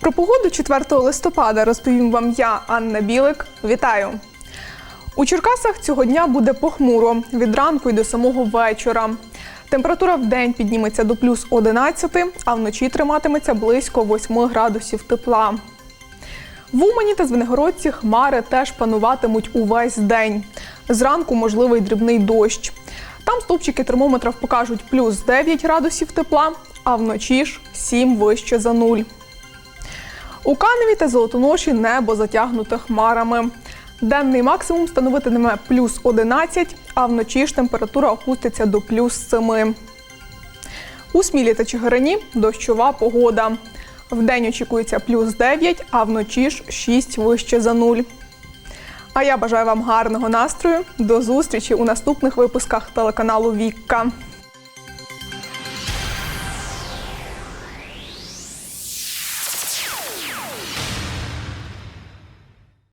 Про погоду 4 листопада розповім вам я, Анна Білик. Вітаю! У Черкасах цього дня буде похмуро від ранку і до самого вечора. Температура в день підніметься до плюс 11, а вночі триматиметься близько 8 градусів тепла. В Умані та Звенигородці хмари теж пануватимуть увесь день. Зранку можливий дрібний дощ. Там стовпчики термометрів покажуть плюс 9 градусів тепла, а вночі ж 7 вище за нуль. У Каневі та Золотоноші небо затягнуте хмарами. Денний максимум становитиме плюс 11, а вночі ж температура опуститься до плюс 7. У Смілі та Чигирині дощова погода. Вдень очікується плюс 9, а вночі ж 6 вище за нуль. А я бажаю вам гарного настрою. До зустрічі у наступних випусках телеканалу Вікка.